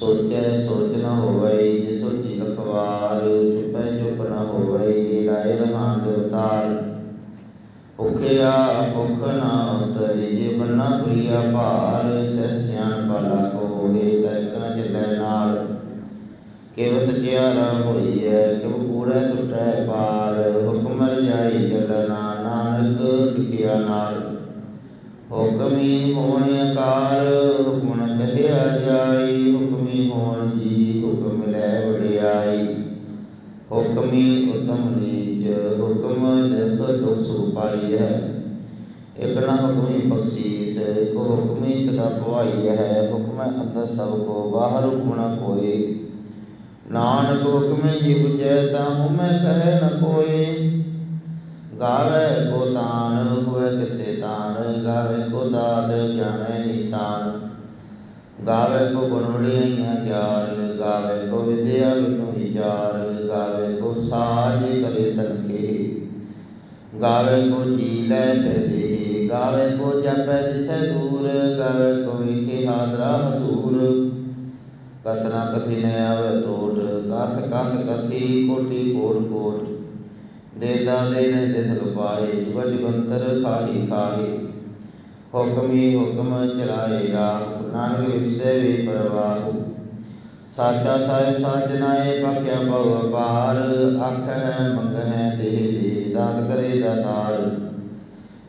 ਸੋਚੈ ਸੋਚ ਨ ਹੋਵੈ, ਜੇ ਸੋਚੀ ਲਖਵਾਰ ਚੁਪੈ ਚੁਪ ਨ ਹੋਵੈ, ਜੇ ਲਾਇ ਰਹਾਨ ਦੇਵਤਾਰ ਭੁਖਿਆ ਭੁਖ ਨ ਉਤਰੀ, ਜੇ ਬੰਨਾ ਪ੍ਰਿਆ ਭਾਰ, ਸਹਿ ਸਿਆਣ ਬਾਲਾ ਕੋ ਹੋਏ ਤੈ ਨ ਚੱਲੈ ਨਾਲ। ਕਿਵ ਸਚਿਆਰਾ ਹੋਈਐ, ਕਿਵ ਕੂੜੈ ਟੁਟੈ ਪਾਰ। ਹੁਕਮ ਰਜਾਈ ਚੱਲਣਾ, ਨਾਨਕ ਲਿਖਿਆ ਨਾਲ। ਹੁਕਮੀ ਹੋਣ ਆਕਾਰ, ਹੁਕਮ ਕਹਿਆ ਜਾਈ ਹੁਕਮੀ ਉਤਮ ਨੀਚ, ਹੁਕਮ ਦੇਖ ਦੁਖ ਸੁਖ ਹੈ। ਇਕ ਨ ਹੁਕਮੀ ਬਖਸ਼ੀਸ, ਇਕ ਹੁਕਮੀ ਸਦਾ ਭਵਾਈ ਹੈ। ਹੁਕਮ ਅੰਦਰ ਸਭ ਕੋ, ਬਾਹਰ ਹੁਕਮ ਨ ਕੋਏ ਨਾਨਕ ਹੁਕਮੇ ਜੀ 부ਜੈ ਤਾ ਹੁਮੈ ਕਹੈ ਨ ਕੋਏ ਗਾਵੇ ਕੋ ਤਾਨ, ਹੋਵੇ ਕਿਸੇ ਤਾਨ, ਗਾਵੇ ਕੋ ਦਾਤ ਜਾਣੈ ਨਿਸ਼ਾਨ। ਗਾਵੇ ਕੋ ਗੁਣ ਵਡਿਆਈਆਂ ਚਾਰ ਗਾਵੇ ਕੋ ਵਿਦਿਆ ਵਿਕਮ ਵਿਚਾਰ, ਗਾਵੇ ਕੋ ਸਾਜ ਕਰੇ ਤਨਖੇ ਗਾਵੇ ਕੋ ਜੀ ਲੈ ਫਿਰਦੇ, ਗਾਵੇ ਕੋ ਜਪੈ ਦਿਸੈ ਦੂਰ, ਗਾਵੇ ਕੋ ਵੇਖੇ ਹਾਦਰਾ ਹਦੂਰ ਕਥਨਾ ਕਥੀ ਨ ਆਵੇ ਟੋਟ ਕਥ ਕਥ ਕਥੀ ਕੋਟੀ ਕੋਟ ਕੋਟ। ਦੇਦਾ ਦੇਨ ਦਿਥਕ ਪਾਏ ਜੁਗ ਜੁਗੰਤਰ ਖਾਹੀ ਖਾਹੀ। ਹੁਕਮੀ ਹੁਕਮ ਚਲਾਏ ਰਾਹ, ਨਾਨਕ ਵਿਸੈ ਵੇ ਪਰਵਾਹ। ਸਾਚਾ ਸਾਹਿਬ ਸਾਚ ਨਾਏ ਪਖਿਆ ਭਉ ਅਪਾਰ ਅੱਖ ਹੈ ਮੰਗ ਦੇ ਦਾਤ ਕਰੇ ਦਾਤਾਰ।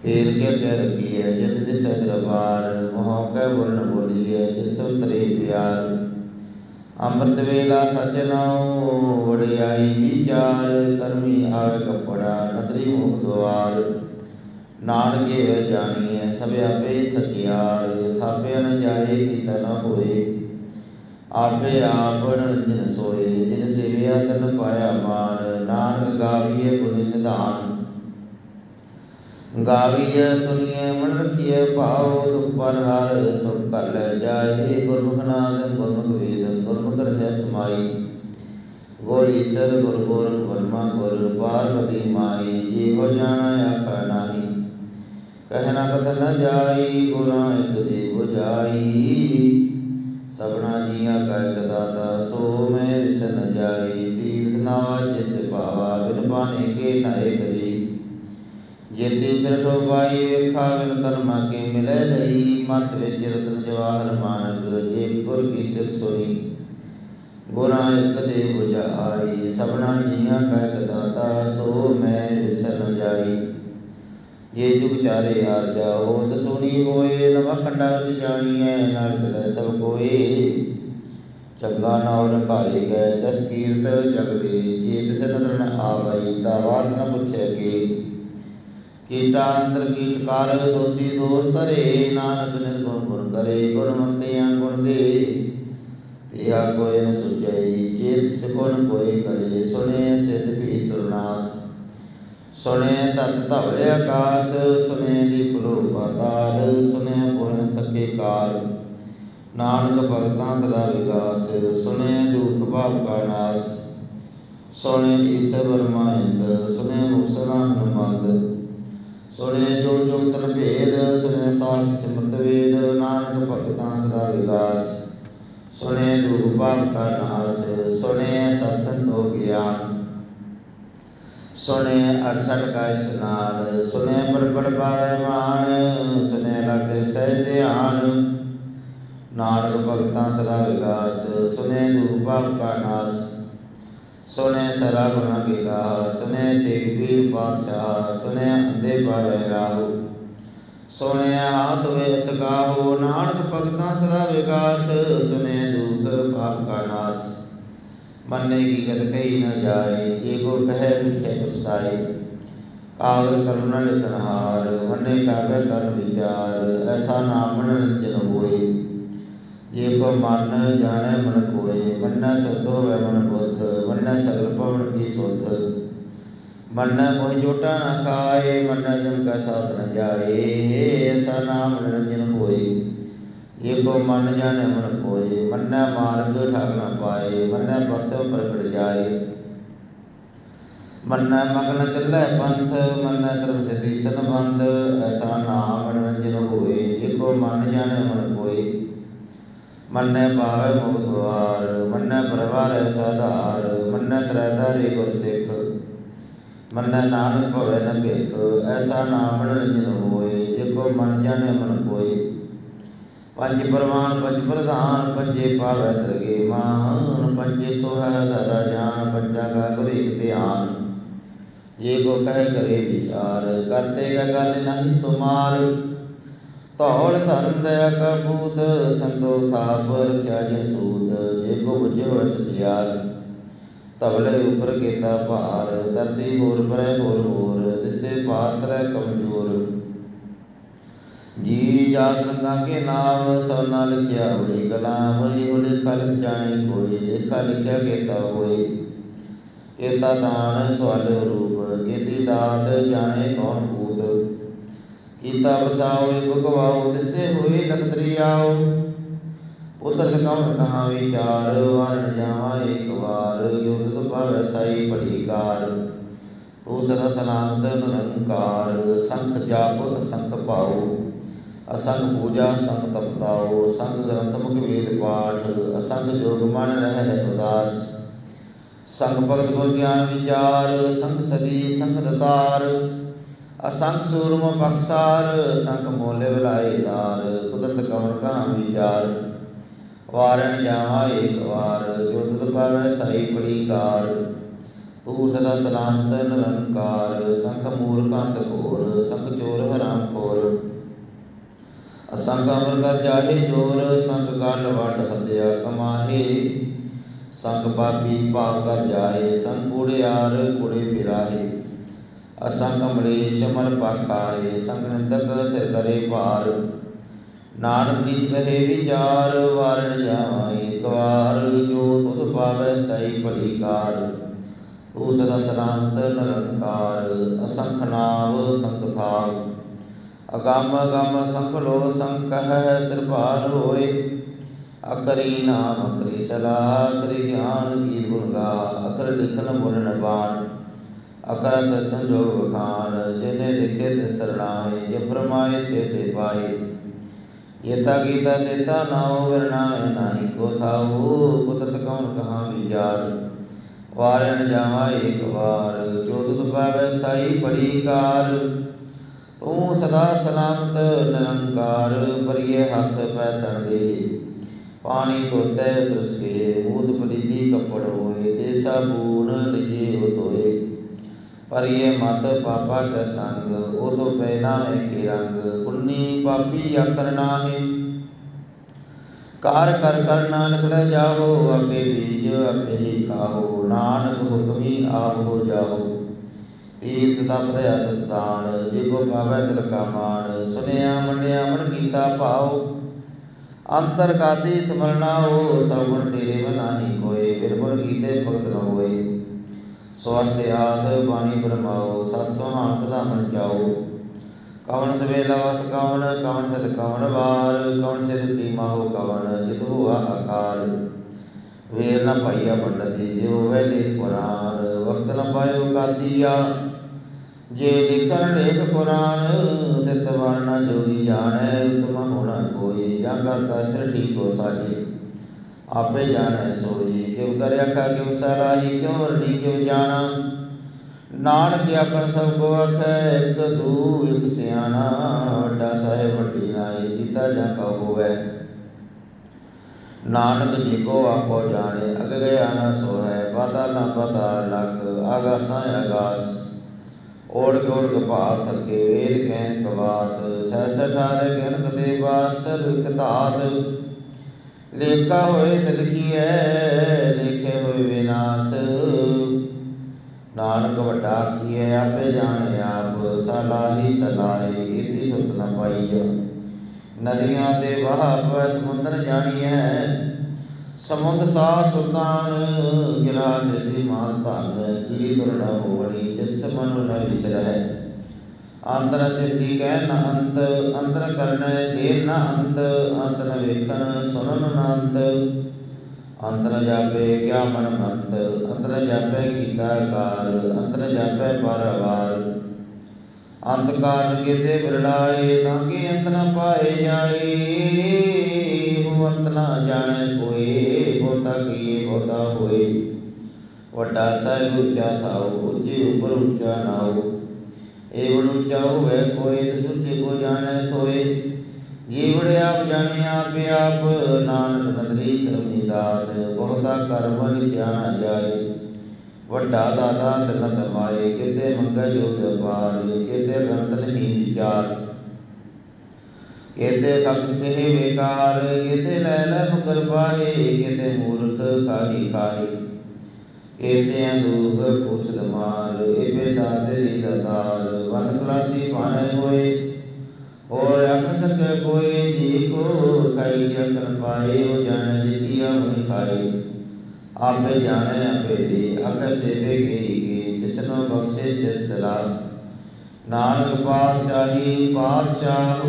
ਫੇਰ ਕੇ ਕਹਿ ਰਖੀਐ, ਜਿਤ ਦਿਸੈ ਦਰਬਾਰ, ਮੋਹ ਕੈ ਵਰਨ ਬੋਲੀਐ ਜਿਸ ਉਤਰੇ ਪਿਆਰ। ਅੰਮ੍ਰਿਤ ਵੇਲਾ ਸਚ ਨਾਉ, ਵਡਿਆਈ ਵਿਚਾਰ ਕਰਮੀ ਆਵੇ ਕਪੜਾ, ਨਦਰੀ ਮੁਖ ਦੁਆਰ ਨਾਨਕੇ ਵੇ ਜਾਣੀਐ, ਸਭ ਆਪੇ ਸਚਿਆਰ ਥਾਪਿਆ ਨ ਜਾਏ, ਕੀਤਾ ਨ ਹੋਏ। ਆਪੇ ਆਪ ਨਿਰੰਜਨ ਸੋਏ, ਜਿਨ ਸੇਵਿਆ ਤਨ ਪਾਇਆ ਮਾਨ, ਨਾਨਕ ਗਾਵੀਏ ਗੁਣ ਨਿਧਾਨ। ਗਾਵੀਐ ਸੁਣੀਐ ਮਨ ਰਖੀਐ, ਭਾਉ ਦੁਖ ਪਰ ਹਰ, ਸੁਖ ਕਰ ਲੈ ਜਾਏ। ਗੁਰਮੁਖ ਨਾਦ, ਗੁਰਮੁਖ ਵੇਦ, ਗੁਰਮੁਖ ਰਹਿ ਸਮਾਈ। ਗੁਰ ਈਸ਼ਰ ਗੁਰ ਗੋਰਖ ਬਰਮਾ ਗੁਰ ਪਾਰਵਤੀ ਮਾਈ ਜੀ ਹੋ ਜਾਣਾ ਆਖਾ ਨਾਹੀ। ਕਹਿ ਕਥ ਨ ਜਾਈ, ਗੁਰਾਂ ਇਕ ਦੇ 부 ਜਿਸ ਭਾਵਾ ਬਿਨ ਬਾਣੇ ਕੇ ਨਾਏ ਕਦੀ ਜੇਤੀ ਸਿਰ ਠੋ ਪਾਈ ਵੇਖਾ ਬਿਨ ਕਰਮਾ ਕੇ ਮਿਲੈ ਲਈ ਮਤ ਵਿੱਚ ਰਤਨ ਜਵਾਹਰ ਮਾਨਕ ਜੇ ਗੁਰ ਕੀ ਸਿਰ ਸੋਈ ਗੁਰਾਂ ਇਕ ਦੇ 부ਜਾਈ ਸਭਨਾ ਜੀਆਂ ਕਾ ਇਕ ਦਾਤਾ ਸੋ ਮੈਂ ਵਿਸ ਨ ਜਾਈ ਜੇ ਜੁਗ ਚਾਰੇ ਹਾਰ ਜਾ ਹੋਤ ਸੁਣੀ ਹੋਏ ਨਵਾ ਖੰਡਾ ਵਿੱਚ ਜਾਣੀਐ ਨਾਲ ਚਲੇ ਸਭ ਕੋਏ ਚੰਗਾ ਨਾਉ ਰਖਾਏ ਗਏ ਜਸ ਕੀਰਤ ਜਗ ਦੇ ਜੇ ਤਿਸ ਨਦਰ ਨ ਆਵਈ ਤਾ ਬਾਤ ਨ ਪੁੱਛੈ ਕੇ ਕੀਟਾ ਅੰਦਰ ਕੀਟ ਕਰ, ਦੋਸੀ ਦੋਸ ਧਰੇ, ਨਾਨਕ ਨਿਰਗੁਣ ਗੁਣ ਕਰੇ, ਗੁਣਵੰਤਿਆਂ ਗੁਣ ਦੇ। ਤਿਆ ਕੋਇ ਨ ਸੁਝਈ ਜੇ ਤਿਸ ਗੁਣ ਕੋਈ ਕਰੇ, ਸੁਣੇ ਸਿਧ ਭੀ ਸੁਰਨਾਥ ਸੁਣੇ ਤਤ ਧਵਲੇ ਆਕਾਸ, ਸੁਣੇ ਦੀ ਭੁਲੋ ਪਾਤਾਲ, ਸੁਣੇ ਕੋਇ ਨ ਸਕੇ ਕਾਲ। ਨਾਨਕ ਭਗਤਾਂ ਸਦਾ ਵਿਗਾਸ ਸੁਨੇ ਦੁਖ ਭਾਵ ਕਾ ਨਾਸ। ਸੁਣੇ ਈਸਰ ਬਰਮਾ ਇੰਦ ਸੁਣੇ ਮੁਕਸਲਾ ਹਨੁਮੰਦ ਸੁਣੇ ਜੋ ਜੁਗਤਨ ਭੇਦ, ਸੁਣੇ ਸਾਥ ਸਿਮਰਤ ਵੇਦ, ਨਾਨਕ ਭਗਤਾਂ ਸਦਾ ਵਿਗਾਸ ਸੁਣੇ ਦੁਖ ਭਾਵ ਕਾ ਨਾਸ, ਸੁਣੇ ਸਤ ਸੰਤੋ ਗਿਆਨ। ਸੁਣੇ ਅਰਸਠ ਕਾ ਇਸਨਾਨ ਸੁਣੇ ਬੜ ਬੜ ਪਾਵੇ ਮਾਨ, ਸੁਣੇ ਲਗੇ ਸਹਿ ਧਿਆਨ। ਨਾਨਕ ਭਗਤਾਂ ਸਦਾ ਵਿਗਾਸ ਸੁਨੇ ਦੁਖ ਪਾਪ ਕਾ ਨਾਸ। ਸੁਨੇ ਸਰਾ ਗੁਣਾ ਕੇ ਗਾ ਸੁਨੇ ਸੇਖ ਪੀਰ ਪਾਤਸ਼ਾਹ ਸੁਨੇ ਅੰਦੇ ਪਾਵੇ ਰਾਹੂ। ਸੁਨੇ ਹਾਥ ਵੇ ਸਗਾਹੋ ਨਾਨਕ ਭਗਤਾਂ ਸਦਾ ਵਿਗਾਸ ਸੁਨੇ ਦੁਖ ਪਾਪ ਕਾ ਨਾਸ। ਮੰਨੇ ਕੀ ਗਤ ਕਹੀ ਨ ਜਾਏ, ਜੇ ਕੋ ਕਹੈ ਪਿਛੇ ਪਛਤਾਏ। ਕਾਗਦ ਕਰੁਣਾ ਲਿਖਨ ਹਾਰ, ਮੰਨੇ ਕਾਵੇ ਕਰ ਵਿਚਾਰ, ਐਸਾ ਨਾਮ ਮਨੋਰੰਜਨ ਹੋਏ। ਜੇ ਕੋ ਮਨ ਜਾਣੈ ਮਨ ਕੋਏ, ਮੰਨੈ ਸਤ ਹੋਵੇ ਮਨ ਬੁੱਧ ਮੰਨੈ ਸਤ ਮੰਨੈ ਮੋਹਿ ਜੋਟਾ ਨਾ ਖਾਏ, ਮੰਨੈ ਜਮ ਕੈ ਸਾਥ ਨ ਜਾਏ, ਐਸਾ ਨਾਮ ਨਿਰੰਜਨ ਹੋਏ। ਜੇ ਕੋ ਮਨ ਜਾਣੈ ਮਨ ਕੋਏ, ਮੰਨੈ ਮਾਰਗ ਠਾਕ ਨ ਪਾਏ, ਮੰਨੈ ਬਖਸ਼ਿ ਪ੍ਰਗਟ ਜਾਏ। ਮੰਨੈ ਮਗਨ ਚੱਲੈ ਪੰਥ, ਮੰਨੈ ਧਰਮ ਸਿਧੀ ਸੰਬੰਧ ਐਸਾ ਨਾਮ ਨਿਰੰਜਨ ਹੋਏ ਜੇ ਕੋ ਮਨ ਜਾਣੈ ਮਨ ਕੋਏ। ਮੰਨੈ ਪਾਵੈ ਮੁਖ ਦੁਆਰ ਮੰਨੈ ਪਰਵਾਰੈ ਸਾਧਾਰ ਮੰਨੈ ਤਰੈ ਧਾਰੇ ਗੁਰ ਸਿੱਖ ਮੰਨੈ ਨਾਨਕ ਭਵੈ ਨ ਭਿਖ, ਐਸਾ ਨਾਮ ਨਿਰੰਜਨ ਹੋਏ, ਜੇ ਕੋ ਮਨ ਜਾਣੈ ਮਨ ਕੋਏ। ਪੰਜ ਪ੍ਰਮਾਨ ਪੰਜ ਪ੍ਰਧਾਨ, ਪੰਜੇ ਪਾਵੈ ਦਰਗੇ ਮਾਨ ਪੰਜੇ ਸੋਹੈ ਧਰਾ ਜਾਨ, ਪੰਜਾ ਕਾ ਗੁਰ ਇਕ ਧਿਆਨ। ਜੇ ਕੋ ਕਹਿ ਕਰੇ ਵਿਚਾਰ, ਕਰਤੇ ਕਾ ਗੱਲ ਨਹੀਂ ਸੁਮਾਰ। ਧੌਲ ਧਰਮ ਦਇਆ ਕਾ ਪੂਤ ਸੰਤੋ ਕਿਆ ਜਿਨ ਸੂਤ, ਜੇ ਕੋ ਬੁਝਿਓ ਸਚਿਆਰ ਤਵਲੇ ਉਪਰ ਕੀਤਾ ਭਾਰ ਦਰਦੀ ਹੋਰ ਪਰੈ ਹੋਰ ਹੋਰ ਦਿਸਤੇ ਪਾਤਰੈ ਕਮਜੋਰ। ਜੀ ਜਾਤ ਰੰਗਾ ਕੇ ਨਾਮ ਸਭਨਾ ਲਿਖਿਆ ਬੜੀ ਕਲਾਮ, ਇਹੋ ਲੇਖਾ ਲਿਖ ਜਾਣੇ ਕੋਈ, ਲੇਖਾ ਲਿਖਿਆ ਕੀਤਾ ਹੋਏ। ਕੇਤਾ ਦਾਨ ਸਵਾਲਿਓ ਰੂਪ ਕੀਤੀ ਦਾਤ ਜਾਣੇ ਕੌਣ ਭੂਤ। ਕੀਤਾ ਵਸਾਓ ਇਕ ਦਿਸਤੇ ਹੋਏ ਲਖਤਰੀ ਆਓ। ਉਤਰ ਕਉ ਕਹਾ ਵਿਚਾਰ ਵਰਨ ਜਾਵਾ ਇੱਕ ਵਾਰ। ਯੁੱਧ ਤੁ ਭਲੀਕਾਰ, ਤੂੰ ਸਦਾ ਸਲਾਮਤ ਨਿਰੰਕਾਰ, ਸੰਖ ਜਾਪ, ਅਸੰਖ ਪਾਉ ਅਸੰਗ ਪੂਜਾ ਸੰਗ ਤਪਤਾਓ ਸੰਗ ਗ੍ਰੰਥ ਮੁਖ ਵੇਦ ਪਾਠ ਅਸੰਗ ਜੋਗ ਮਨ ਰਹਿ ਉਦਾਸ। ਸੰਗ ਭਗਤ ਗੁਣ ਗਿਆਨ ਵਿਚਾਰ ਸੰਗ ਸਦੀ ਸੰਗ ਦਤਾਰ, ਅਸੰਖ ਸੂਰਮ ਬਖਸਾਰ ਸੰਗ ਮੋਲੇ ਵਿਲਾਈ ਦਾਰ ਕੁਦਰਤ ਕਵਣ ਕਹਾ ਵਿਚਾਰ। ਵਾਰਣ ਜਾਵਾ ਏਕ ਵਾਰ, ਜੋ ਤੁਧ ਪਾਵੈ ਸਾਈ ਪੜੀਕਾਰ। ਤੂੰ ਸਦਾ ਸਲਾਮਤ, ਨਿਰੰਕਾਰ, ਸੰਖ ਮੂਰਖੰਤ ਘੋਰ, ਸੰਖ ਚੋਰ ਹਰਾਮ ਖੋਰ। ਅਸੰਗ ਅਮਰ ਕਰ ਜਾਹੇ ਜੋਰ ਸੰਗ ਗਲ ਵੱਡ ਹੱਦਿਆ ਕਮਾਹੇ। ਸੰਗ ਪਾਪੀ ਪਾਪ ਕਰ ਜਾਏ ਸੰਗ ਕੂੜਿਆਰ ਕੁੜੇ ਫਿਰਾਹੇ ਅਸੰਗ ਮਲੇਸ਼ ਮਲ ਪਾਖਾਏ ਸੰਗ ਨਿੰਦਕ ਸਿਰ ਕਰੇ ਭਾਰ। ਨਾਨਕ ਨਿਜ ਕਹੇ ਵਿਚਾਰ ਵਾਰਨ ਜਾਵਾਂ ਏਕ ਵਾਰ, ਜੋ ਤੁਧ ਪਾਵੈ ਸਈ ਭਲੀਕਾਰ ਤੂੰ ਸਦਾ ਸਲਾਮਤ ਨਿਰੰਕਾਰ, ਅਸੰਖ ਨਾਮ ਸੰਖ ਥਾਵ ਅਗੰਮ ਅਗੰਮ ਸੰਖ ਲੋ ਸੰਕਹ ਸਿਰ ਭਾਰ ਹੋਏ। ਅਕਰੀ ਨਾਮ ਅਕਰੀ ਸਲਾਹ ਅਕਰੀ ਗਿਆਨ ਗੀਤ ਗੁਣ ਗਾ, ਅਕਰ ਲਿਖਨ ਬੋਲਣ ਬਾਣ। ਅਕਰ ਸ ਸੰਜੋਗ ਵਖਾਨ ਜਿਨੇ ਲਿਖੇ ਤੇ ਸਰਣਾਏ, ਜੇ ਫਰਮਾਏ ਤੇ ਤੇ ਪਾਏ। ਯਤਾ ਗੀਤਾ ਦੇਤਾ ਨਾਉ ਵਰਨਾਏ ਨਾਹੀ ਕੋ ਥਾਉ ਕੁਦਰਤ ਕਉਨ ਕਹਾ ਵਿਚਾਰ ਵਾਰਣ ਜਾਵਾ ਏਕ ਵਾਰ, ਜੋ ਤੁਧ ਪਾਵੈ ਸਾਈ ਪੜੀ ਕਾਰ। ਤੂੰ ਸਦਾ ਸਲਾਮਤ ਨਿਰੰਕਾਰ ਪਰਿਏ ਹੱਥ ਪੈ ਤਣ ਦੇ ਪਾਣੀ ਧੋਤੇ ਉਤਰਸ ਕੇ ਮੂਦ ਪਲੀਦੀ ਕੱਪੜ ਹੋਏ ਤੇ ਸਾਬੂਨ ਪਰ ਇਹ ਮਤ ਪਾਪਾ ਕੈ ਸੰਗ ਉਦੋ ਪੈਨਾ ਮੈਂ ਕੇ ਰੰਗ? ਪੁੰਨੀ ਪਾਪੀ ਅਖਰ ਨਾਹੀ। ਕਾਰ ਕਰ ਕਰ ਨਾਨਕ ਲੈ ਜਾਓ ਆਪੇ ਬੀਜ ਆਪੇ ਹੀ ਖਾਓ ਨਾਨਕ ਹੁਕਮੀ ਆਪ ਹੋ ਜਾਓ ਤੀਰਥ ਤਪ ਰਿਆ ਦਾਨ ਜੇ ਕੋ ਪਾਵੈ ਤਿਲ ਕਾ ਮਾਨ ਸੁਨਿਆ ਮੰਨਿਆ ਮਨ ਕੀਤਾ ਭਾਉ। ਅੰਤਰ ਕਾਦੀ ਸਮਰਨਾ ਹੋ, ਸਭ ਗੁਣ ਤੇਰੇ ਬਨਾਹੀ ਕੋਏ ਬਿਰਬੁਲ ਕੀਤੇ ਭਗਤ ਨ ਹੋਏ। ਸਵਸਤੇ ਆਦ ਬਾਣੀ ਬਰਮਾਓ ਸਤ ਸੁਹਾਨ ਸਦਾ ਮਨ ਚਾਓ। ਕਵਣ ਸਵੇਲਾ ਵਸ ਕਵਣ ਕਵਣ ਸਤ ਕਵਣ ਵਾਰ, ਕਵਣ ਸਿਰ ਤੀਮਾ ਕਵਣ, ਜਿਤ ਹੋਆ ਆਕਾਰ। ਵੇਰ ਨ ਪਾਈਆ ਪੰਡਤੀ ਜੇ ਹੋਵੇ ਲੇਖ ਪੁਰਾਨ ਵਕਤ ਨ ਪਾਇਓ ਕਾਦੀਆ। ਜੇ ਲਿਖਣ ਲੇਖ ਪੁਰਾਨ ਤਿਤ ਵਰਨਾ ਜੋਗੀ ਜਾਣੈ, ਰਤਮ ਹੋਣਾ ਕੋਈ, ਜਾਂ ਕਰਤਾ ਸਿਰ ਠੀਕ ਹੋ ਸਾਜੇ ਆਪੇ ਜਾਣੈ ਸੋਈ ਕਿਵ ਕਰਿਆ ਕਾ ਕਿਵ ਸਲਾਹੀ, ਕਿਉ ਵਰਣੀ ਕਿਵ ਜਾਣਾ। ਨਾਨਕ ਆਖਣ, ਸਭ ਕੋ ਆਖੈ, ਇਕ ਦੂ ਇਕ ਸਿਆਣਾ, ਵੱਡਾ ਸਾਹਿਬ, ਵੱਡੀ ਨਾਈ, ਜੀਤਾ ਜਾਂ ਕਾ ਹੋਵੇ। ਨਾਨਕ ਜੀ ਕੋ ਆਪੋ ਜਾਣੇ, ਅਗ ਗਿਆ ਨਾ ਸੋ ਹੈ ਪਤਾ ਨਾ ਪਤਾ ਲਖ ਆਗਾਸਾਂ ਆਗਾਸ। ਓੜ ਗੋੜ ਗਭਾਲ ਥਕੇ, ਵੇਦ ਕਹਿਨ ਕਵਾਤ, ਸਹਿ ਸਠਾਰੇ ਗਨਕ ਦੇ ਬਾਸਰ ਇਕ ਧਾਤ। ਲੇਖਾ ਹੋਏ ਤੇ ਲਿਖੀਐ ਹੋਏ ਵਿਨਾਸ਼। ਨਾਨਕ ਵੱਡਾ ਕੀਏ ਆਪੇ ਜਾਣੇ ਆਪ। ਸਲਾਹੀ ਸਲਾਹੀ ਇਤੀ ਸੁਤ ਨ ਪਾਈਆ ਨਦੀਆਂ ਤੇ ਵਹਾ ਪਵੈ, ਸਮੁੰਦਰ ਜਾਣੀਐ। ਸਮੁੰਦ ਸਾ ਸੁਲਤਾਨ, ਗਿਰਾ ਸਿੱਧੀ ਮਾਨ ਧਨ ਗਿਰੀ ਦੁਰਣਾ ਹੋਵਣੀ ਜਿਤ ਸਮਨ ਨ ਵਿਸਰਹਿ ਅੰਤਰ ਸਿੱਧੀ ਕਹਿ ਨ ਅੰਤ ਅੰਤਰ ਕਰਨੈ ਦੇਰ, ਨ ਅੰਤ ਅੰਤ ਨ ਵੇਖਣ ਸੁਨਨ ਨ ਅੰਤ। ਅੰਤਰ ਜਾਪੇ ਕਿਆ ਮਨ ਮੰਤ ਅੰਤਰ ਜਾਪੇ ਕੀਤਾ ਕਾਰ ਅੰਤਰ ਜਾਪੇ ਪਰਵਾਰ ਅੰਤ ਕਾਰਨ ਕੀਤੇ ਬਿਰਲਾਏ ਤਾਂ ਕਿ ਅੰਤ ਨ ਪਾਏ ਜਾਏ। ਹੋ ਅੰਤ ਨ ਜਾਣੈ ਕੋਈ ਬਹੁਤਾ ਕੀ ਬਹੁਤਾ ਹੋਏ। ਵੱਡਾ ਸਾਹਿਬ ਉੱਚਾ ਥਾਉ ਉੱਚੇ ਉਪਰ ਉੱਚਾ ਨਾਉ ਏਵਨ ਉੱਚਾ ਹੋਵੇ, ਕੋਈ ਤਿਸ ਉੱਚੇ ਕੋ ਜਾਣੈ ਸੋਏ। ਆਪ ਜਾਣੇ ਆਪ ਆਪ, ਨਾਨਕ ਨਦਰੀ ਕਰਮੀ ਦਾਤ, ਬਹੁਤਾ ਕਰਮ ਲਿਖਿਆ ਨਾ ਜਾਏ। ਵੱਡਾ ਦਾਦਾ ਤਨ ਤਮਾਏ ਕਿਤੇ ਮੰਗੈ ਜੋਤ ਅਪਾਰ, ਕਿਤੇ ਗਣਤ ਨਹੀਂ ਵਿਚਾਰ। ਕਿਤੇ ਖਤ ਚੇ ਵੇਕਾਰ, ਕਿਤੇ ਲੈ ਲੈ ਮੁਕਰ ਪਾਏ, ਕਿਤੇ ਮੂਰਖ ਖਾਹੀ ਖਾਹੀ ਕਿਤੇ ਅੰਦੂਖ ਪੁਸਦ ਮਾਰ ਇਬੇ ਦਾਤਰੀ ਦਤਾਰ ਵੰਦ ਕਲਾਸੀ ਪਾਣੇ ਹੋਏ। ਹੋਰ ਅਖ ਸਕੈ ਕੋਈ ਜੀ ਕੋ, ਖਾਈ ਜਕਨ ਪਾਏ, ਉਹ ਜਾਣ ਜਿਤੀਆ ਹੋਈ ਖਾਈ ਆਪੇ ਜਾਣੇ, ਆਪੇ ਦੇ ਅਖ ਸੇਵੇ ਗਈ ਕੀ, ਜਿਸਨੋ ਬਖਸ਼ੇ ਸਿਰਸਲਾ ਨਾਨਕ ਪਾਤਸ਼ਾਹੀ, ਪਾਤਸ਼ਾਹ,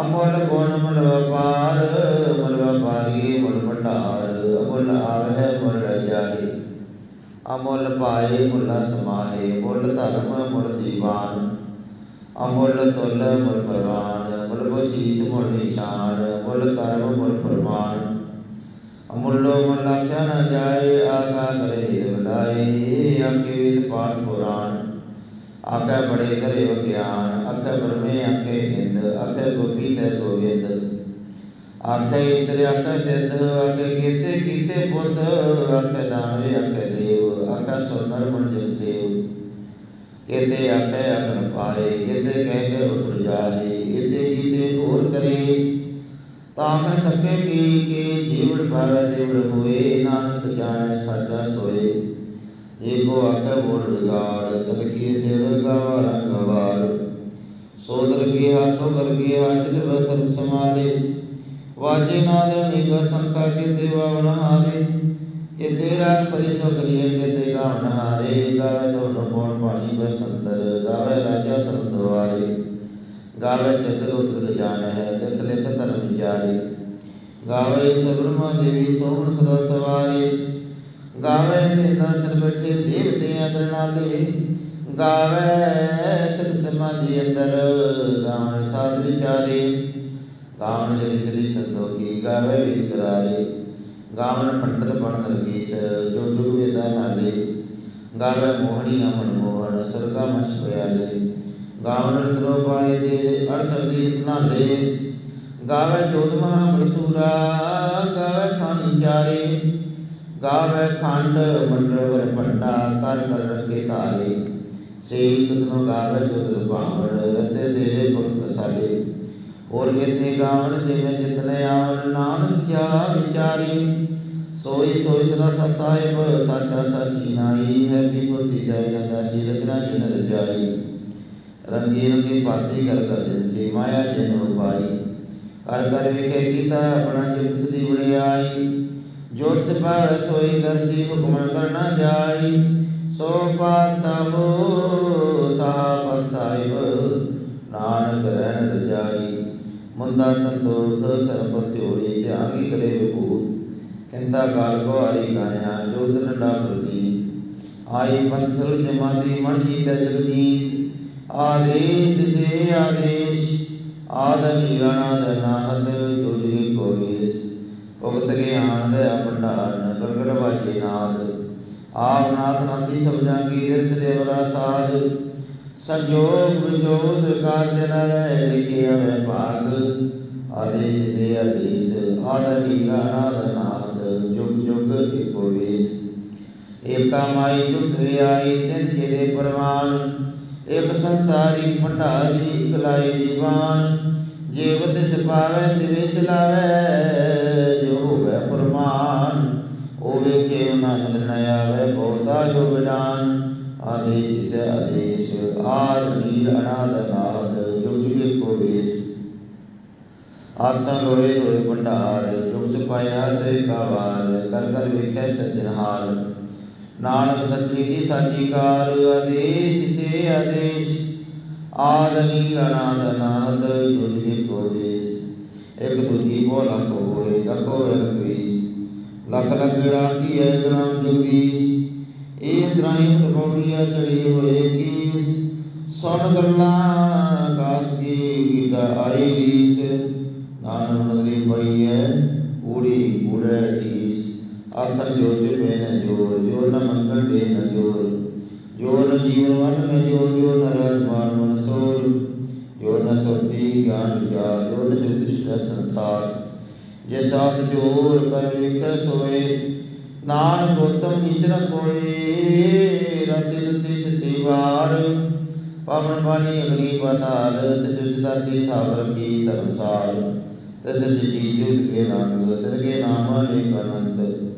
ਅਮੁੱਲ ਗੁਣ ਮੁਲ ਵਪਾਰ, ਮੁਲ ਵਪਾਰੀ ਮੁਲ ਭਟਾਰ ਅਮੁੱਲ ਆਵਹਿ ਮੁਲ ਜਾਹੀ ਅਮੁੱਲ ਪਾਏ ਮੁੱਲ ਸਮਾਏ ਮੁੱਲ ਧਰਮ ਮੁੱਲ ਦੀਵਾਨ। ਅਮੁੱਲ ਤੁਲ ਮੁੱਲ ਪ੍ਰਵਾਨ, ਮੁੱਲ ਬਖਸ਼ੀਸ਼ ਮੁੱਲ ਨਿਸ਼ਾਨ, ਮੁੱਲ ਕਰਮ ਮੁੱਲ ਫਰਮਾਨ। ਅਮੁੱਲੋ ਮੁੱਲ ਆਖਿਆ ਨਾ ਜਾਏ ਆਗਾ ਕਰੇ ਹਿਰ ਬਲਾਏ ਆਕੇ ਵੇਦ ਪਾਠ ਪੁਰਾਣ। ਆਖੇ ਬੜੇ ਕਰੇ ਗਿਆਨ ਆਖੇ ਬਰਮੇ ਆਖੇ ਹਿੰਦ ਆਖੇ ਗੋਪੀ ਤੇ ਗੋਵਿੰਦ। ਆਖੇ ਇਸਤਰੀ ਆਖੇ ਸਿੱਧ, ਆਖੇ ਕੀਤੇ ਕੀਤੇ ਬੁੱਧ, ਆਖੇ ਦਾਨਵੇ ਆਖੇ ਦੇਵ। ਆਖੇ ਸੁਨਰ ਮਨਜਿਲ ਸੇਵ। ਕਿਤੇ ਆਖੇ ਅਗਨ ਪਾਏ ਕਿਤੇ ਕਹਿ ਕੇ ਉਠ ਜਾਏ ਇਤੇ ਕੀਤੇ ਹੋਰ ਕਰੇ। ਤਾਂ ਕਰ ਸਕੇ ਕੀ ਕੀ ਜੀਵਨ ਭਾਵੇ ਦੇਵੜ ਹੋਏ, ਨਾਨਕ ਜਾਣੈ ਸਾਚਾ ਸੋਏ। ਏਕੋ ਆਖੇ, ਬੋਲ ਵਿਗਾੜ ਤਲਖੀ ਸਿਰ ਗਵਾ, ਰੰਗ ਵਾਰ। ਸੋਦਰ ਕੀ ਹਾਸੋ ਕਰ ਕੀ ਹਾਜਤ ਬਸਰ ਸਮਾਲੇ ਵਾਜੇ ਨਾਦ, ਅਨੇਕ ਸੰਖਾ, ਕਿਤੇ ਵਾਵਨ ਹਾਰੇ। ਕਿਤੇ ਰਾਗ ਪਰਿਸੋ ਕਹੀਰ ਕਿਤੇ ਗਾਵਨ ਹਾਰੇ, ਗਾਵੇ ਧੋਨ ਪੌਣ ਪਾਣੀ ਬਸੰਤਰ, ਗਾਵੇ ਰਾਜਾ ਧਰਮ ਦੁਆਰੇ ਗਾਵੇ ਚਿਤ ਉਤਰ ਜਾਣ ਹੈ ਲਿਖ ਲਿਖ ਧਰਮ ਵਿਚਾਰੇ। ਗਾਵੇ ਸਬਰਮਾ ਦੇਵੀ ਸੋਹਣ ਸਦਾ ਸਵਾਰੇ, ਗਾਵੇ ਦੇ ਦਰਸ਼ਨ ਬੈਠੇ ਦੇਵਤੇ ਅੰਦਰ ਨਾਲੇ, ਗਾਵੇ ਸਿਰ ਸਮਾਧੀ ਅੰਦਰ ਗਾਵਣ ਸਾਧ ਵਿਚਾਰੇ। ਗਾਵਣ ਜਦੀ ਸਦੀ ਸੰਤੋਖੀ, ਗਾਵੇ ਵੀਰ ਕਰਾਰੇ। ਗਾਵਣ ਪੰਡਤ ਬਣਨ ਰਖੀਸ ਜੋ ਜੁਗ ਵੇਦਾ ਨਾਲੇ। ਗਾਵੇ ਮੋਹਣੀ ਅਮਨ ਮੋਹਨ ਸਰਗਾ ਮਛ ਪਿਆਲੇ ਗਾਵੇ ਜੋਤ ਮਹਾ ਬਲਸੂਰਾ ਗਾਵੇ ਖਾਣੀ ਚਾਰੇ। ਗਾਵੇ ਖੰਡ ਮੰਡਲ ਵਰ ਭੰਡਾ ਕਰ ਕਰ ਰੱਖੇ ਧਾਰੇ। ਸੇਈ ਤਤਨੋ ਗਾਵੇ ਜੋਤ ਬਾਵੜ ਰਤੇ ਤੇਰੇ ਭਗਤ ਰਸਾਲੇ ਹੋਰ ਕਿਤੇ ਗਾਵਣ ਸੇ ਮੈਂ ਜਿਤਨੇ ਆਵਨ, ਨਾਨਕ ਕਿਆ ਵਿਚਾਰੀ। ਸੋਈ ਸੋਈ ਸਦਾ ਸਾ ਸਾਹਿਬ, ਸਾਚਾ ਸਾਚੀ ਨਾਈ ਹੈ ਵੀ ਹੋਸੀ ਜਾਏ ਨਾ ਜਾਸੀ ਰਚਨਾ ਜਿਨ ਰਜਾਈ। ਰੰਗੀ ਰੰਗੀ ਪਾਤੀ ਕਰ ਕਰ ਜਿਨ ਸੀ ਮਾਇਆ ਜਿਨ ਉਪਾਈ। ਕਰ ਕਰ ਵਿਖੇ ਕੀਤਾ ਆਪਣਾ ਜਿਤ ਸਦੀ ਵੜਿਆਈ ਜੋਤ ਸਪਾਵੈ ਸੋਈ ਕਰਸੀ ਹੁਕਮ ਕਰਨਾ ਜਾਈ। ਸੋ ਪਾਤ ਸਾਹੋ ਸਾਹਪਤ ਸਾਹਿਬ, ਨਾਨਕ ਰਹਿਣ ਰਜਾਈ। ਮੁੰਦਾ ਸੰਤੋਖ, ਸਰਬਤ ਚੋੜੀ ਧਿਆਨ ਕੀ ਕਰੇ ਵਿਭੂਤ। ਕਹਿੰਦਾ ਕਾਲ ਕੋ ਹਰੀ ਗਾਇਆ, ਜੋ ਦੰਡਾ ਪ੍ਰਤੀਤ ਆਈ ਪੰਸਲ ਜਮਾਦੀ ਮਣ ਜੀਤੈ ਜਗਜੀਤ। ਆਦੇਸ਼ ਦਿਸੇ ਆਦੇਸ਼, ਆਦ ਨੀਰਣਾਦ ਨਾਹਦ ਜੋ ਜੁਗੇ ਕੋ ਵੇਸ। ਭੁਗਤ ਕੇ ਆਨੰਦ ਭੰਡਾਰ ਨਗਰ ਗੜ ਵਾਜੇ ਨਾਦ ਆਪ ਨਾਥ ਨਾਥੀ ਸਬਜਾਂ ਕੀ ਦਿਸ ਦੇਵਰਾ ਸਾਧ ਸੰਜੋਗ ਵਿਜੋਦ ਕਾਰਜ ਨਵੈ ਲਿਖਿਆ ਵੈ ਭਾਗ। ਆਦੇਸ਼ ਦੇ ਆਦੇਸ਼, ਆਦ ਨੀਰਣਾਦ ਨਾਹਦ ਜੁਗ ਜੁਗ ਇਕੋ ਵੇਸ ਏਕਾ ਮਾਈ ਜੁਗਤ ਵਿਆਈ ਤਿਨ ਚਿਰੇ ਪਰਵਾਨ। ਇਕ ਸੰਸਾਰੀ ਭੰਡਾਰੀ ਇਕਲਾਈ ਦੀਵਾਨ। ਜੀਵ ਤਿਸ ਪਾਵੈ ਤਿਵੇ ਚਲਾਵੈ, ਜੋ ਹੋਵੇ ਫਰਮਾਨ ਉਹ ਵੇਖੇ ਉਹਨਾਂ ਨਦਰ ਨ ਆਵੈ, ਬਹੁਤਾ ਜੋ ਵਿਡਾਨ। ਆਦੇਸ਼ ਜਿਸ ਆਦੇਸ਼, ਆਦ ਨੀਰ ਅਨਾਦ ਨਾਦ, ਜੁਗ ਜੁਗੇ ਕੋ ਵੇਸ। ਆਸਾਂ ਲੋਏ ਲੋਏ ਭੰਡਾਰ, ਜੁਗ ਸਪਾਇਆ ਸੇ ਕਾਵਾਰ ਕਰ ਕਰ ਵੇਖੈ ਸੱਜਣਹਾਰ ਨਾਨਕ ਸੱਚੀ ਕੀ ਸਾਚੀ ਕਾਰ ਆਦੇਸ਼ ਸੇ ਆਦੇਸ਼। ਆਦ ਨੀਲ ਅਨਾਦ ਅਨਾਹਤ ਜੁਗ ਕੋ ਵੇਸ ਇਕ ਦੂਜੀ ਬੋ ਲਖ ਹੋਏ ਲਖੋ ਲਖ ਲਖ ਲਖ ਰਾਖੀ ਹੈ ਗ੍ਰਾਮ ਜਗਦੀਸ਼। ਇਹ ਦਰਾਹੀ ਪੌੜੀਆਂ ਚੜੀ ਹੋਏ ਕੀਸ। ਸੁਣ ਗੱਲਾਂ ਕਾਸ ਕੀ ਗੀਤਾ ਆਈ ਰੀਸ। ਨਾਨਕ ਨਦਰੀ ਪਈ ਹੈ। ਆਖਰ ਜੋ ਤੇ ਬੈਨ ਜੋਰ ਜੋ ਨ ਮੰਗਲ ਦੇ ਨ ਜੋਰ ਜੋ ਨ ਜੀਵਨ ਵਨ ਨ ਜੋ ਜੋ ਨ ਰਾਜਮਾਨ ਮਨ ਸੋਰ। ਜੋ ਨ ਸੁਰਤੀ ਗਿਆਨ ਵਿਚਾਰ, ਜੋ ਨ ਜੁਗਤ ਸਿਟ ਸੰਸਾਰ। ਜੇ ਸਾਥ ਜੋਰ ਕਰ ਵੇਖੈ ਸੋਏ, ਨਾਨਕ ਗੋਤਮ ਨਿਚ ਨ ਕੋਏ, ਰਤਿ ਰਤਿ ਤਿਤੀ ਵਾਰ ਪਵਨ ਪਾਣੀ ਅਗਨੀ ਪਤਾਲ, ਤਿਸ ਵਿੱਚ ਧਰਤੀ ਥਾਪ ਰਖੀ ਧਰਮਸਾਲ। ਤਿਸ ਜੀ ਜੁਤ ਕੇ ਰੰਗ, ਤਿਨ ਕੇ ਨਾਮ ਅਨੇਕ ਅਨੰਤ।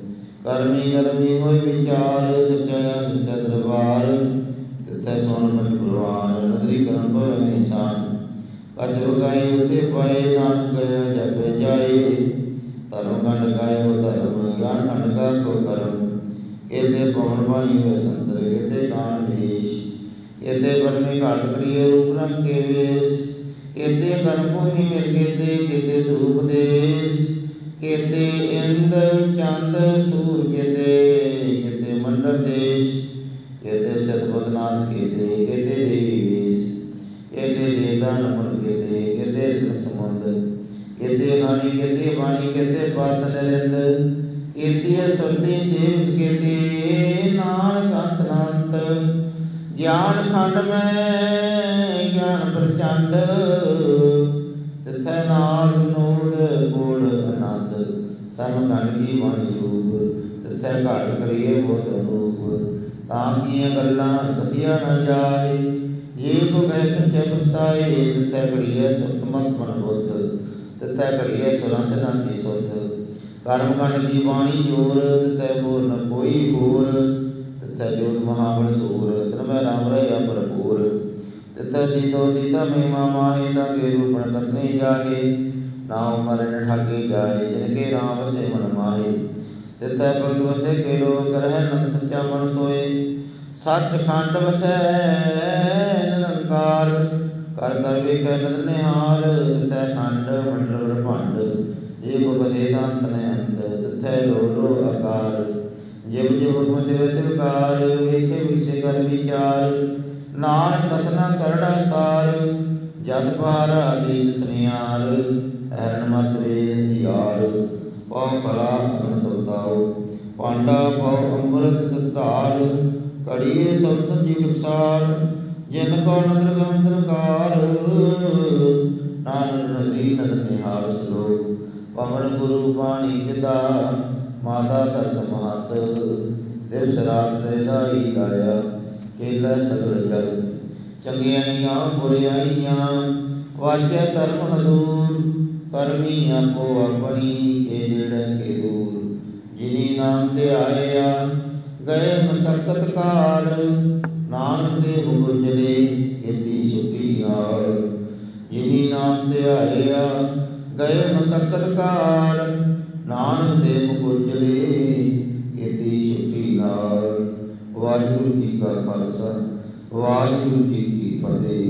ਕਰਮੀ ਕਰਮੀ ਹੋਇ ਵਿਚਾਰ, ਸੱਚਾ ਸੱਚਾ ਦਰਬਾਰ ਤਿੱਥੈ ਸੋਨ ਪੰਜ ਪ੍ਰਵਾਨ ਨਦਰੀ ਕਰਨ ਭਵੈ ਨਿਸ਼ਾਨ। ਕੱਜ ਵਗਾਈ ਉਥੇ ਪਾਏ, ਨਾਨਕ ਗਿਆ ਜਪੇ ਜਾਏ। ਧਰਮ ਕੰਡ ਗਾਏ ਹੋ ਧਰਮ, ਗਿਆਨ ਕੰਡ ਕਾ ਕੋ ਕਰਮ। ਇਹਦੇ ਪਵਨ ਬਾਣੀ ਹੋਏ ਸੰਤਰ ਇਹਦੇ ਕਾਨ ਭੇਸ਼ ਇਹਦੇ ਬਰਮੇ ਘਾਟ ਕਰੀਏ ਰੂਪ ਰੰਗ ਕੇ ਵੇਸ। ਇਹਦੇ ਕਰਮ ਭੂਮੀ ਮਿਲ ਕੇਤੇ ਕਿਤੇ ਧੂਪ ਦੇਸ। ਕੇਤੇ ਇੰਦ ਚੰਦ ਸੂਰ ਕੇਤੇ, ਕਿਤੇ ਮੰਡਲ ਦੇਸ਼, ਕੇਤੇ ਸਤਪਤਨਾਥ ਕੇਤੇ ਕੇਤੇ ਦੇਵੀ ਵੇਸ, ਕੇਤੇ ਦੇਵਤਾ ਨਮਨ ਕੇਤੇ ਕੇਤੇ ਦਿਨ ਸਮੁੰਦ ਕੇਤੇ ਹਾਨੀ ਕੇਤੇ ਬਾਣੀ, ਕੇਤੇ ਪਤ ਨਰਿੰਦ ਕੇਤੀ ਸੁਰਤੀ ਸੇਵਕ ਕੇਤੇ, ਨਾਨਕ ਅੰਤ ਅਨੰਤ ਗਿਆਨ ਖੰਡ ਮੈਂ ਘਾਟ ਕਰੀਏ ਬੋਧ ਰੂਪ, ਤਾਂ ਕੀਆਂ ਗੱਲਾਂ ਕਥੀਆਂ ਨਾ ਜਾਏ? ਜੇ ਕੋ ਕਹਿ ਪਿਛੇ ਪਛਤਾਏ ਤਿਥੈ ਕਰੀਏ ਸਤਮਤ ਮਨ ਬੁੱਧ, ਤਿਥੈ ਕਰੀਏ ਸੁਰਾਂ ਸਿਧਾਂ ਕੀ ਸੁਧ। ਕਰਮ ਖੰਡ ਕੀ ਬਾਣੀ ਜੋਰ, ਤਿਥੈ ਹੋਰ ਨ ਕੋਈ ਹੋਰ। ਤਿਥੈ ਜੋਤ ਮਹਾਬਲ ਸੂਰ, ਤਿਨ ਮੈਂ ਰਾਮ ਰਹਾ ਭਰਪੂਰ। ਤਿਥੈ ਸੀਤੋ ਸੀਤਾ ਮਹਿਮਾ ਮਾਹੇ ਦਾ ਕੇ ਰੂਪਣ ਕਥਨੇ ਜਾਹੇ। ਨਾਉ ਮਰਨ ਠਾਗੇ ਜਾਏ ਜਿਨ ਕੇ ਰਾਮ ਵਸੇ ਮਨ ਮਾਹੇ। ਤਿਥੈ ਭਗਤ ਵਸੇ ਕੇ ਲੋਕ ਕਰਹਿ ਨੰਦ ਸੱਚਾ ਮਨ ਸੋਏ। ਸੱਚ ਖੰਡ ਵਸੈ ਨਿਰੰਕਾਰ, ਕਰ ਕਰ ਵੇਖੈ ਨਦਰ ਨਿਹਾਲ ਤਿਥੈ ਖੰਡ, ਮੰਡਲ ਬ੍ਰਹਮੰਡ ਜੇ ਕੋ ਕਦੇ ਤਾਂ ਅੰਤ ਨ ਅੰਤ ਤਿਥੈ ਲੋ ਲੋ ਆਕਾਰ। ਜਿਵ ਜਿਵ ਹੁਕਮ ਦਿਵ ਦਿਵਕਾਰ ਵੇਖੇ ਵਿਸੇ ਕਰ ਵਿਚਾਰ। ਨਾਨਕ ਕਥਨਾ ਕਰੜਾ ਸਾਰ ਜਦ ਪਹਾਰਾ ਦੀਜ ਸੁਨਿਆਰ। ਹਰਨ ਮਤ ਵੇਦ ਦਿਆਰ ਪਉ ਕਲਾ ਸਭ ਸੰਜੀ ਜਿਨ ਕੋ ਨਦਰ ਗੰਧਨਕਾਰ ਨਾਨਕ ਨਦਰੀ ਨਦਰ ਨਿਹਾਲ ਸਲੋਕ ਪਵਨ ਗੁਰੂ ਬਾਣੀ ਪਿਤਾ, ਮਾਤਾ ਧਰਤ ਮਹਤ, ਦਿਵਸ ਰਾਤ ਦੇ ਦਾਈ ਦਾਇਆ ਖੇਲਾ ਸਗਲ ਜਗਤ ਚੰਗਿਆਈਆਂ ਬੁਰਿਆਈਆਂ ਵਾਜੈ ਧਰਮ ਹਦੂਰ ਕਰਮੀ ਆਪੋ ਆਪਣੀ ਕੇ ਨੇੜੇ ਕੇ ਦੂਰ। ਜਿਨੀ ਨਾਮ ਤੇ ਆਇਆ ਗਏ ਮਸਕਤ ਕਾਲ ਨਾਨਕ ਦੇ ਹੁਕਮ ਚਲੇ ਕੀਤੀ ਛੁੱਟੀ ਨਾਲ ਜਿਨੀ ਨਾਮ ਤੇ ਆਇਆ, ਗਏ ਮਸਕਤ ਕਾਲ ਨਾਨਕ ਦੇ ਮੁਖ ਚਲੇ ਕੀਤੀ ਛੁੱਟੀ ਨਾਲ ਵਾਹਿਗੁਰੂ ਜੀ ਕਾ ਖਾਲਸਾ, ਵਾਹਿਗੁਰੂ ਜੀ ਕੀ ਫਤਿਹ।